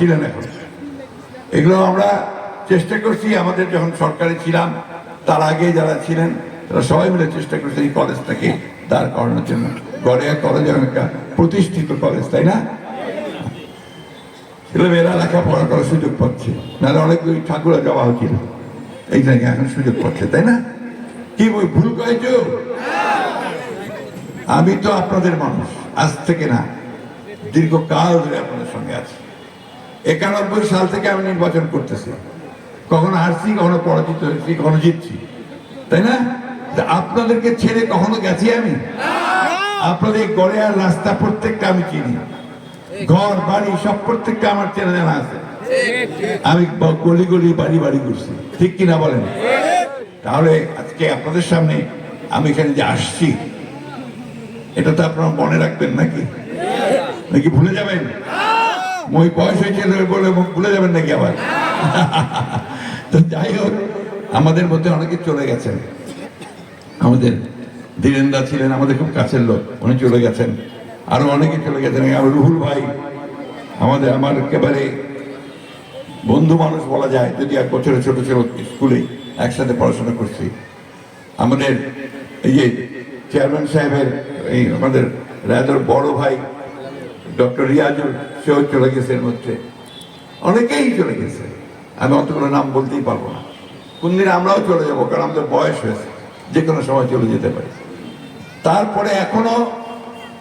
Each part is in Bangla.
ছিলেন এখন? এগুলো আমরা চেষ্টা করছি, আমাদের যখন সরকারে ছিলাম, তার আগে যারা ছিলেন, তারা সবাই মিলে চেষ্টা করছে এই কলেজটাকে দাঁড় করানোর জন্য। গড়িয়া কলেজ একটা প্রতিষ্ঠিত কলেজ, তাই না? ছেলেমেয়েরা লেখাপড়া করার সুযোগ পাচ্ছে, নাহলে অনেক ওই ঠাকুরা যাওয়া হচ্ছিল। এই জায়গায় এখন সুযোগ পাচ্ছে, তাই না? কি বই, ভুল কয়েছ আমি তো আপনাদের মানুষ, আজ থেকে না, দীর্ঘকাল ধরে আপনাদের সঙ্গে আছি। একানব্বই সাল থেকে আমি নির্বাচন করতেছি। কখনো হারছি, কখনো পরাজিত হয়েছি, কখনো জিতছি। তাই না? আপনাদেরকে ছেড়ে কখনো গেছি আমি? আপনাদের গড়ে আর রাস্তা প্রত্যেকটা আমি চিনি। ঘর, বাড়ি, সব প্রত্যেকটা আমার চেনা জানা আছে। আমি গলি গলি, বাড়ি বাড়ি ঘুরছি। ঠিক কিনা বলেন? তাহলে আজকে আপনাদের সামনে আমি এখানে যে আসছি, এটা তো আপনারা মনে রাখবেন নাকি? নাকি ভুলে যাবেন? মই বয়স হয়েছে বলে, ভুলে যাবেন নাকি আবার? তো যাই হোক, আমাদের মধ্যে অনেকে চলে গেছেন। আমাদের ধীরেন্দা ছিলেন, আমাদের খুব কাছের লোক, উনি চলে গেছেন। আরও অনেকে চলে গেছেন আমার রুহুল ভাই, আমাদের, আমার একেবারে বন্ধু মানুষ বলা যায়, যদি এক বছরে ছোট ছোট স্কুলে একসাথে পড়াশোনা করছি। আমাদের এই যে চেয়ারম্যান সাহেবের, এই আমাদের রায়দর বড় ভাই, ডক্টর রিয়াজুল সেও চলে গেছে এর মধ্যে। অনেকেই চলে গেছে। আমি অত কোনো নাম বলতেই পারব না। কোন দিন আমরাও চলে যাব, কারণ আমাদের বয়স হয়েছে। যে কোনো সময় চলে যেতে পারি। তারপরে এখনও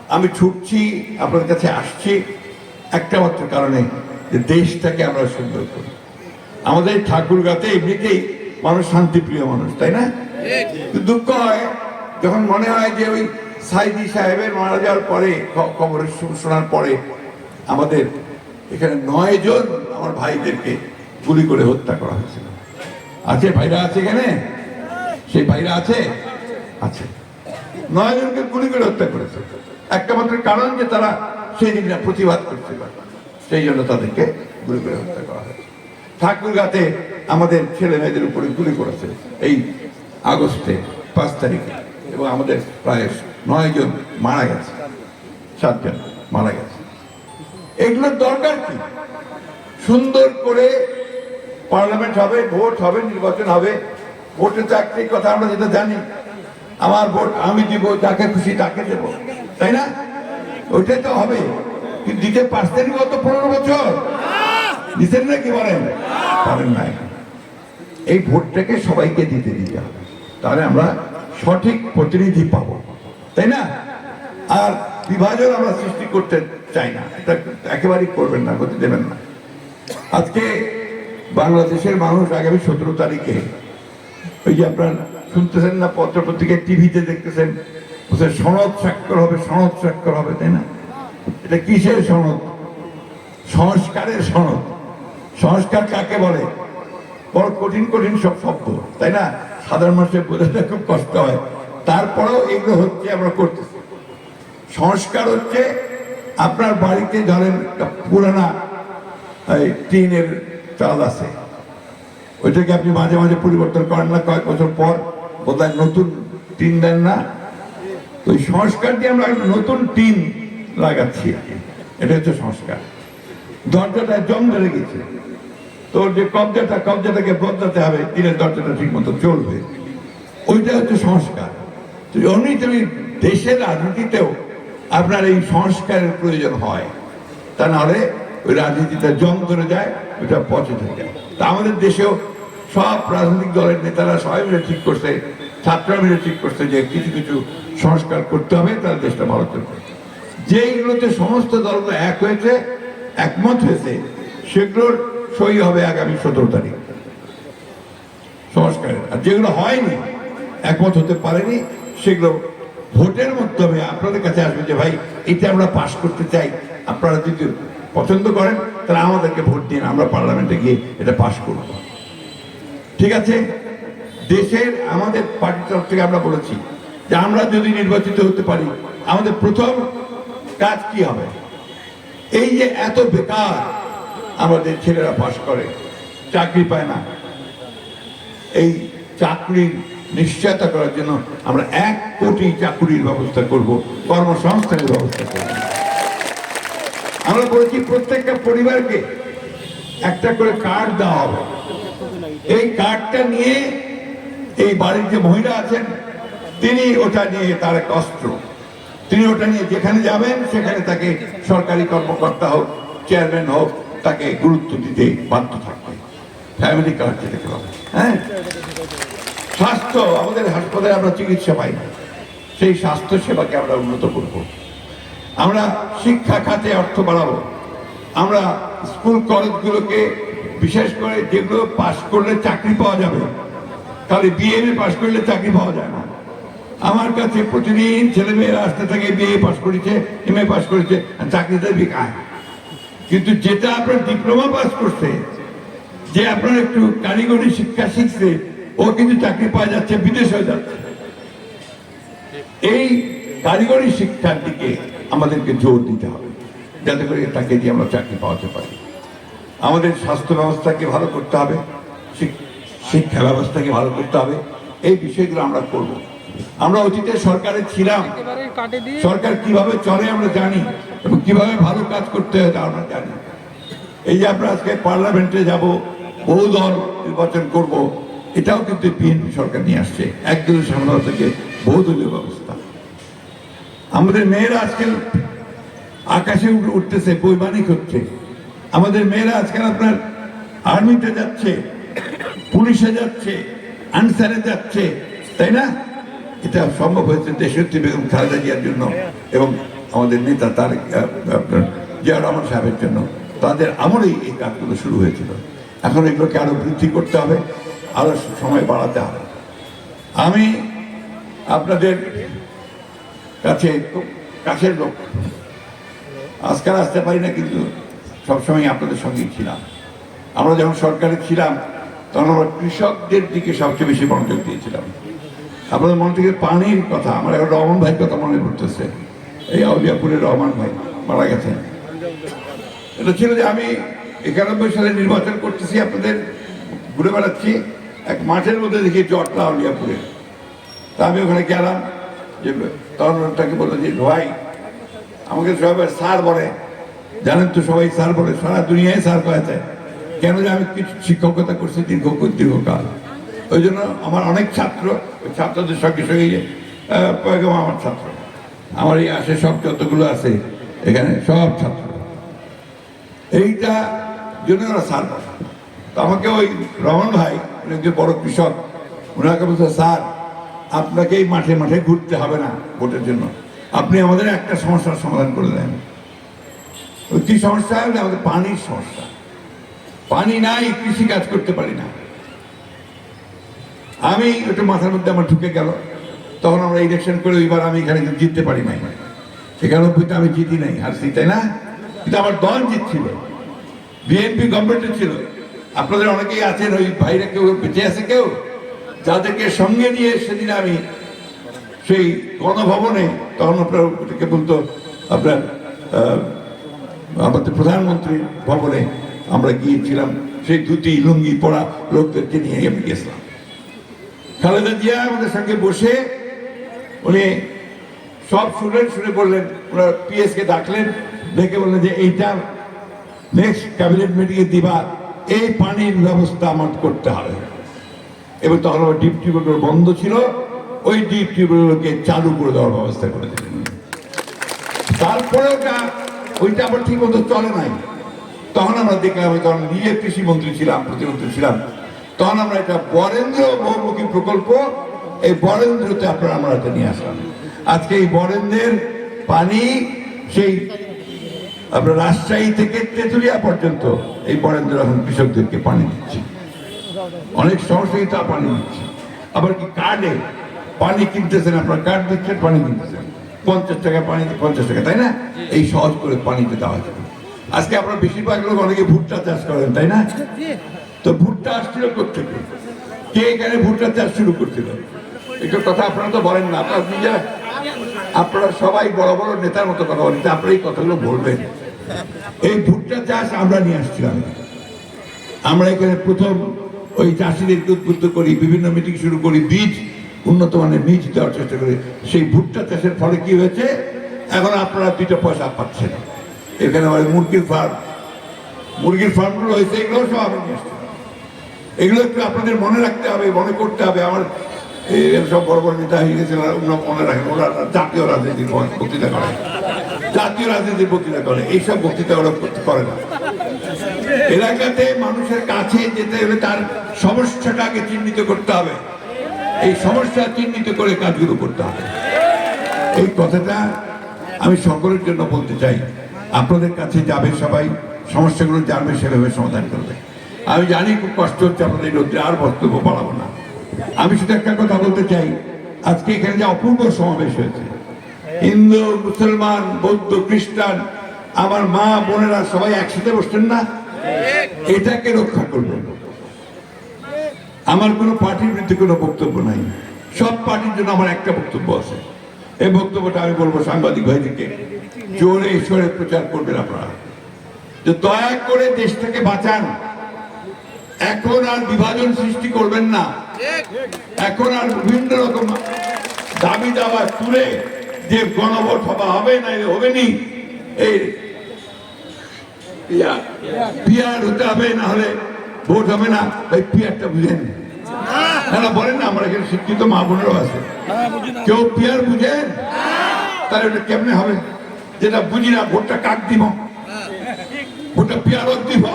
আমি ছুটছি আপনার কাছে আসছি। একটা মাত্র কারণে যে দেশটাকে আমরা সুন্দর করি। আমাদের ঠাকুর গাতে এমনিতেই মানুষ শান্তিপ্রিয় মানুষ, তাই না? দুঃখ হয়, যখন মনে হয় যে ওই সাইদি সাহেবের মারা যাওয়ার পরে, খ- খবরের শু- শোনার পরে আমাদের এখানে নয় জন আমার ভাইদেরকে গুলি করে হত্যা করা হয়েছিল। আছে ভাইরা আছে এখানে? সেই ভাইরা আছে? আছে। নয় জনকে গুলি করে হত্যা করেছে। একটা মাত্র কারণ যে তারা সেই দিন প্রতিবাদ করতে পারে সেই জন্য তাদেরকে গুলি করে হত্যা করা হয়েছে। ঠাকুরগাতে আমাদের ছেলে মেয়েদের উপরে গুলি করেছে এই আগস্টে পাঁচ তারিখে। এবং আমাদের প্রায় নয় জন মারা গেছে। সাতজন মারা গেছে। এগুলোর দরকার কি? সুন্দর করে পার্লামেন্ট হবে, ভোট হবে, নির্বাচন হবে। ভোটে একটাই কথা আমরা যেটা জানি, আমার ভোট আমি দিব, যাকে খুশি তাকে দেব। তাই না? ওইটাই তো হবে। কিন্তু দিতে পারছেন গত পনেরো বছর। দিতেন না কি বলেন পারেন নাই। এই ভোটটাকে সবাইকে দিতে দিতে হবে। তাহলে আমরা সঠিক প্রতিনিধি পাব। তাই না? আর বিভাজন আমরা সৃষ্টি করতে চাই না। এটা একেবারেই করবেন না করতে দেবেন না। আজকে বাংলাদেশের মানুষ আগামী সতেরো তারিখে ওই যে আপনার শুনতেছেন না পত্র পত্রিকায় টিভিতে দেখতেছেন সনদ স্বাক্ষর হবে, সনদ স্বাক্ষর হবে, তাই না? এটা কিসের সনদ? সংস্কারের সনদ। সংস্কার কাকে বলে? বড় কঠিন কঠিন সব শব্দ, তাই না? সাধারণ মানুষের বোঝাতে খুব কষ্ট হয়। তারপরেও এগুলো হচ্ছে আমরা করতেছি। সংস্কার হচ্ছে আপনার বাড়িতে ধরেন একটা পুরানা টিনের চাল আছে। ওইটাকে আপনি মাঝে মাঝে পরিবর্তন করেন না, কয়েক বছর পর বোধহয় নতুন টিন দেন না। তো ওই সংস্কার দিয়ে আমরা নতুন টিন লাগাচ্ছি এটা হচ্ছে সংস্কার। দরজাটা জম ধরে গেছে। তো যে কবজাটা, কবজাটাকে বদলাতে হবে, টিনের দরজাটা ঠিক মতো চলবে। ওইটা হচ্ছে সংস্কার। তুমি দেশের রাজনীতিতেও আপনার এই সংস্কারের প্রয়োজন হয়। তা নাহলে ওই রাজনীতিটা জং ধরে যায়, ওইটা পচে থাকে তা আমাদের দেশেও সব রাজনৈতিক দলের নেতারা সবাই মিলে ঠিক করছে, ছাত্ররা মিলে ঠিক করছে যে কিছু কিছু সংস্কার করতে হবে, তাহলে দেশটা ভালো চলবে। যেইগুলোতে সমস্ত দলগুলো এক হয়েছে, একমত হয়েছে, সেগুলোর সই হবে আগামী সতেরো তারিখ। সংস্কারের। আর যেগুলো হয়নি, একমত হতে পারেনি, সেগুলো ভোটের মাধ্যমে আপনাদের কাছে আসবে যে, ভাই, এটা আমরা পাশ করতে চাই। আপনারা যদি পছন্দ করেন, তাহলে আমাদেরকে ভোট দিন। আমরা পার্লামেন্টে গিয়ে এটা পাশ করব। ঠিক আছে? দেশের, আমাদের পার্টির তরফ থেকে আমরা বলেছি যে, আমরা যদি নির্বাচিত হতে পারি, আমাদের প্রথম কাজ কি হবে? এই যে এত বেকার আমাদের ছেলেরা পাশ করে, চাকরি পায় না। এই চাকরির নিশ্চয়তা করার জন্য আমরা এক কোটি চাকুরির ব্যবস্থা করব, কর্মসংস্থানের ব্যবস্থা করব। আমরা বলছি প্রত্যেকটা পরিবারকে একটা করে কার্ড দেওয়া হবে। এই কার্ডটা নিয়ে এই বাড়ির যে মহিলা আছেন, তিনি ওটা নিয়ে তার একটা অস্ত্র। তিনি ওটা নিয়ে যেখানে যাবেন, সেখানে তাকে সরকারি কর্মকর্তা হোক চেয়ারম্যান হোক, তাকে গুরুত্ব দিতে বাধ্য থাকবে। ফ্যামিলি কার্ড যেটাকে হ্যাঁ? স্বাস্থ্য, আমাদের হাসপাতালে আমরা চিকিৎসা পাই না। সেই স্বাস্থ্য সেবাকে আমরা উন্নত করব। আমরা শিক্ষা খাতে অর্থ বাড়াবো। আমরা স্কুল কলেজগুলোকে বিশেষ করে যেগুলো পাশ করলে চাকরি পাওয়া যাবে খালি বিএমএ পাশ করলে চাকরি পাওয়া যায় না। আমার কাছে প্রতিদিন ছেলে মেয়েরা আসতে থাকে বিএ পাশ করেছে এম এ পাশ করেছে চাকরিতে বেকার। কিন্তু যেটা আপনার ডিপ্লোমা পাস করছে, যে আপনার একটু কারিগরি শিক্ষা শিখছে ও কিন্তু চাকরি পাওয়া যাচ্ছে, বিদেশ হয়ে যাচ্ছে। এই কারিগরি শিক্ষার দিকে আমাদেরকে জোর দিতে হবে, যাতে করে তাকে দিয়ে আমরা চাকরি পাওয়াতে পারি। আমাদের স্বাস্থ্য ব্যবস্থাকে ভালো করতে হবে, শিক- শিক্ষা ব্যবস্থাকে ভালো করতে হবে, এই বিষয়গুলো আমরা করব। আমরা অতীতে সরকারে ছিলাম। সরকার কীভাবে চলে আমরা জানি, এবং কীভাবে ভালো কাজ করতে হয় তা আমরা জানি। এই যে আমরা আজকে পার্লামেন্টে যাব, বহু দল নির্বাচন করব এটাও কিন্তু বিএনপি সরকার নিয়ে আসছে। একদলীয় সামলা থেকে বহুদলীয় ব্যবস্থা। আমাদের মেয়েরা আজকাল আকাশে উঠে- উঠতেছে, বৈমানিক হচ্ছে। আমাদের মেয়েরা আজকাল আপনার আর্মিতে যাচ্ছে, পুলিশে যাচ্ছে, আনসারে যাচ্ছে, তাই না? এটা সম্ভব হয়েছে দেশত্রী বেগম খালেদা জিয়ার জন্য এবং আমাদের নেতা তার আপনার জিয়া রহমান সাহেবের জন্য। তাদের আমলেই এই কাজগুলো শুরু হয়েছিল। এখন এগুলোকে আরও বৃদ্ধি করতে হবে। আরও সময় বাড়াতে হবে। আমি আপনাদের কাছে কাছের লোক। আজকাল আসতে পারি না, কিন্তু সবসময় আপনাদের সঙ্গেই ছিলাম। আমরা যখন সরকারে ছিলাম, তখন আমরা কৃষকদের দিকে সবচেয়ে বেশি মনোযোগ দিয়েছিলাম। আপনাদের মন থেকে পানির কথা, আমার এখন রহমান ভাইয়ের কথা মনে পড়তেছে। এই আউলিয়াপুরের রহমান ভাই মারা গেছেন। এটা ছিল যে আমি একানব্বই সালে নির্বাচন করতেছি, আপনাদের ঘুরে বেড়াচ্ছি। এক মাঠের মধ্যে দেখি জটলা আউলিয়াপুরে তা আমি ওখানে গেলাম, যে তাকে বলল যে, ভাই, আমাকে সবাই স্যার বলে। জানেন তো সবাই স্যার বলে, সারা দুনিয়ায় স্যার কয়েছে কেন যে আমি কিছু শিক্ষকতা করছি দীর্ঘ দীর্ঘকাল। ওই জন্য আমার অনেক ছাত্র, ওই ছাত্রদের সঙ্গে সঙ্গে আমার ছাত্র। আমার এই আসে সব যতগুলো আছে, এখানে সব ছাত্র। এইটা জন্য ওরা স্যার তো আমাকে ওই রমন ভাই উনি একজন বড় কৃষক ওনাকে বলছে, স্যার আপনাকে এই মাঠে মাঠে ঘুরতে হবে না ভোটের জন্য। আপনি আমাদের একটা সমস্যার সমাধান করে দেন। কি সমস্যা? আমাদের পানির সমস্যা। পানি নাই কৃষি কাজ করতে পারি না। আমি ওটা মাথার মধ্যে আমার ঢুকে গেল। তখন আমরা ইলেকশন করে এবার আমি এখানে জিততে পারি নাই। একানব্বইতে আমি জিতি নাই, হারছি, তাই না? কিন্তু আমার দল জিতছিল। বিএনপি গভর্নমেন্টে ছিল। আপনাদের অনেকেই আছেন, ওই ভাইরা কেউ, বেঁচে আছে কেউ? যাদেরকে সঙ্গে নিয়ে সেদিন আমি সেই গণভবনে, তখন আপনার বলতো আপনার আমাদের প্রধানমন্ত্রী ভবনে আমরা গিয়েছিলাম, সেই ধুতি, লুঙ্গি পরা লোকদেরকে নিয়ে আমি গেছিলাম। খালেদা জিয়া আমাদের সঙ্গে বসে উনি সব শুনলেন, শুনে বললেন, ওনার পিএস কে ডাকলেন, ডেকে বললেন যে, এইটা নেক্সট ক্যাবিনেট মিটিংয়ে দিবা। এই পানির ব্যবস্থা আমার করতে হবে। এবং তখন আমার ডিপ টিউবওয়েলগুলো বন্ধ ছিল, ওই ডিপ টিউবওয়েলগুলোকে চালু করে দেওয়ার ব্যবস্থা করে দিলেন। তারপরে ওটা, ওইটা আবার ঠিক মতো চলে নাই। তখন আমরা দেখলাম আমি তখন নিজে কৃষিমন্ত্রী ছিলাম, প্রতিমন্ত্রী ছিলাম। তখন আমরা এটা বরেন্দ্র বহুমুখী প্রকল্প, এই বরেন্দ্রতে আপনারা, আমরা এটা নিয়ে আসলাম। আজকে এই বরেন্দ্রের পানি, সেই আপনার রাজশাহী থেকে তেঁতুলিয়া পর্যন্ত এই বরেন্দ্র এখন কৃষকদেরকে পানি দিচ্ছে। অনেক সমস্যায় তা পানি দিচ্ছে। আবার কি কার্ডে পানি কিনতেছেন আপনার? কার্ড দিচ্ছেন, পানি কিনতেছেন। পঞ্চাশ টাকা পানি পঞ্চাশ টাকা তাই না? এই সহজ করে পানিতে দেওয়া যাবে আজকে আপনার বেশিরভাগ লোক অনেকে ভুট্টা চাষ করেন, তাই না? তো ভুট্টা আসছিল কোথেকে কে এখানে ভুট্টা চাষ শুরু করছিল? একটু কথা আপনারা তো বলেন না, আপনারা নিজেরা আপনারা সবাই বড় বড় নেতার মতো কথা বলেন আপনারা এই কথাগুলো বলবেন। এই ভুট্টা চাষ আমরা নিয়ে আসছিলাম। আমরা এখানে প্রথম ওই চাষিদেরকে উদ্বুদ্ধ করি, বিভিন্ন মিটিং শুরু করি, বীজ, উন্নত মানের বীজ দেওয়ার চেষ্টা করি। সেই ভুট্টা চাষের ফলে কি হয়েছে? এখন আপনারা দুইটা পয়সা পাচ্ছেন। এখানে আমার মুরগির ফার্ম মুরগির ফার্মগুলো হয়েছে এগুলো সব আমি নিয়ে এগুলো একটু আপনাদের মনে রাখতে হবে, মনে করতে হবে। আমার এই সব বড় বড় নেতা হয়ে গেছে মনে রাখেন, ওরা জাতীয় রাজনীতির বক্তৃতা করে। জাতীয় রাজনীতির বক্তৃতা করে, এইসব বক্তৃতা ওরা করে না। এলাকাতে মানুষের কাছে যেতে হলে তার সমস্যাটাকে চিহ্নিত করতে হবে। এই সমস্যা চিহ্নিত করে কাজগুলো করতে হবে। এই কথাটা আমি সকলের জন্য বলতে চাই। আপনাদের কাছে যাবে সবাই, সমস্যাগুলো জানবে, সেভাবে সমাধান করবে। আমি জানি খুব কষ্ট হচ্ছে আপনাদের রোদ্রে, আর বক্তব্য বাড়াবো না। আমি শুধু একটা কথা বলতে চাই। আজকে এখানে যে অপূর্ব সমাবেশ হয়েছে, হিন্দু, মুসলমান, বৌদ্ধ, খ্রিস্টান, আমার মা, বোনেরা সবাই একসাথে বসছেন না? এটাকে রক্ষা করবেন। আমার কোনো পার্টির বিরুদ্ধে কোনো বক্তব্য নাই। সব পার্টির জন্য আমার একটা বক্তব্য আছে। এই বক্তব্যটা আমি বলব সাংবাদিক ভাইদেরকে। জোরে ঈশ্বরে প্রচার করবেন আপনারা। যে দয়া করে দেশটাকে বাঁচান। এখন আর বিভাজন সৃষ্টি করবেন না। এখন আর বিভিন্ন রকম দাবি দাবা তুলে যে গণভোট হবা হবে না হবে, নি এই পিয়ার ভোট হবে না বলেন না, আমার এখানে শিক্ষিত মা আছে। তাহলে ওটা কেমনে হবে? যেটা বুঝি না, ভোটটা কাক ভোটটা দিব?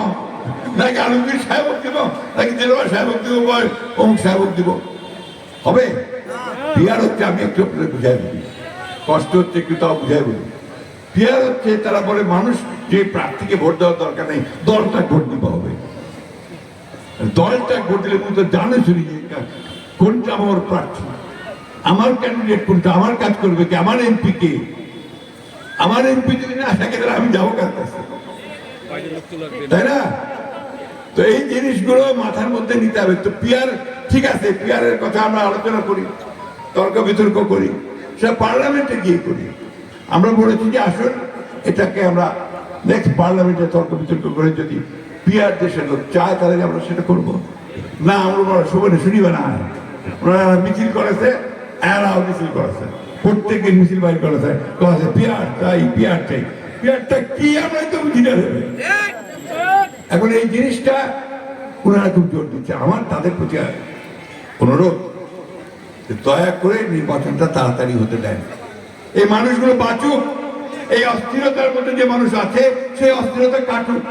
নাকি আলমগীর সাহেবক দিব? নাকি দিলওয়ার সাহেবক দিব? অমুক সাহেবক দিব? হবে? হচ্ছে আমি একটু বুঝাই বলি। কষ্ট হচ্ছে একটু তাও বুঝাই বলি। হচ্ছে তারা বলে মানুষ যে প্রার্থীকে ভোট দেওয়ার দরকার নেই, দলটা ভোট দিতে হবে। দলটা ভোট দিলে কিন্তু জানে শুনি কোনটা আমার প্রার্থী? আমার ক্যান্ডিডেট কোনটা? আমার কাজ করবে কি? আমার এমপি কে? আমার এমপি যদি না থাকে তাহলে আমি যাব কার কাছে? তাই না? তো এই জিনিসগুলো মাথার মধ্যে নিতে হবে। তো পিয়ার, ঠিক আছে, পিয়ারের কথা আমরা আলোচনা করি, তর্ক বিতর্ক করি, সেটা পার্লামেন্টে গিয়ে করি। আমরা বলেছি যে আসুন, এটাকে আমরা নেক্সট পার্লামেন্টে তর্ক বিতর্ক করে যদি পিয়ার দেশের লোক চায়, তাহলে আমরা সেটা করব। না, আমরা শুভনে শুনিবে না। ওনারা মিছিল করেছে, এরাও মিছিল করেছে। প্রত্যেকে মিছিল বাইর করেছে। করেছে পিয়ার চাই পিয়ার চাই। পিয়ারটা কি আমরা তো বুঝি না। এখন এই জিনিসটা ওনারা খুব জোর দিচ্ছে। আমার তাদের প্রতি অনুরোধ দয়া করে নির্বাচনটা তাড়াতাড়ি হতে দেন। এই মানুষগুলো বাঁচুক, এই অস্থিরতার মধ্যে যে মানুষ আছে, সেই অস্থিরতা কাটুক।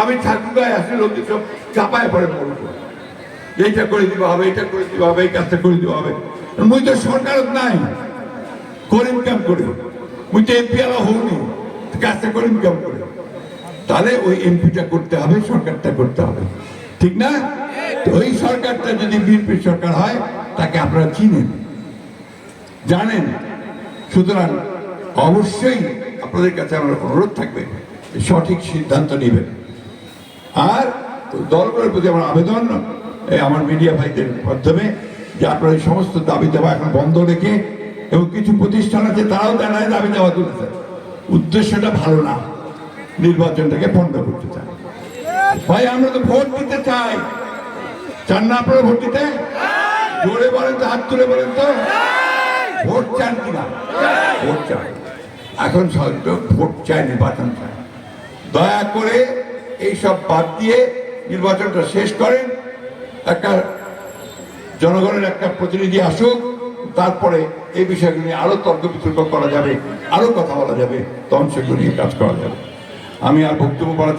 আমি ঠাকুরগায় আসলে লোক সব চাপায় পড়ে পড়ব এইটা করে দিব হবে এটা করে দিব হবে, এই কাজটা করে দিব হবে। মুই তো সরকার নাই, করিম কাম করে। মুই তো এমপি আলা হইনি কাজটা করিম কাম করে। তাহলে ওই এমপিটা করতে হবে, সরকারটা করতে হবে। ঠিক না? ওই সরকারটা যদি বিএনপি সরকার হয়, তাকে আপনারা চিনেন। জানেন। সুতরাং অবশ্যই আপনাদের কাছে আমার অনুরোধ থাকবে সঠিক সিদ্ধান্ত নেবেন। আর দলগুলোর প্রতি আমার আবেদন আমার মিডিয়া ভাইদের মাধ্যমে যে আপনারা এই সমস্ত দাবি দেওয়া এখন বন্ধ রেখে এবং কিছু প্রতিষ্ঠান আছে, তারাও জানায় দাবি দেওয়া তুলেছে। উদ্দেশ্যটা ভালো না। নির্বাচনটাকে বন্ধ করতে চায়। ভাই, আমরা তো ভোট দিতে চাই। চান না আপনারা ভোট দিতে? জোরে বলেন তো, হাত তুলে বলেন তো। ভোট চান কিনা? ভোট চান। এখন ভোট চায় নির্বাচন চায় দয়া করে এই সব বাদ দিয়ে নির্বাচনটা শেষ করেন। একটা জনগণের একটা প্রতিনিধি আসুক, তারপরে এই বিষয়গুলো নিয়ে আরও তর্ক বিতর্ক করা যাবে, আরও কথা বলা যাবে, তখন সেগুলো নিয়ে কাজ করা যাবে। আমি আর বক্তব্য বাড়াতে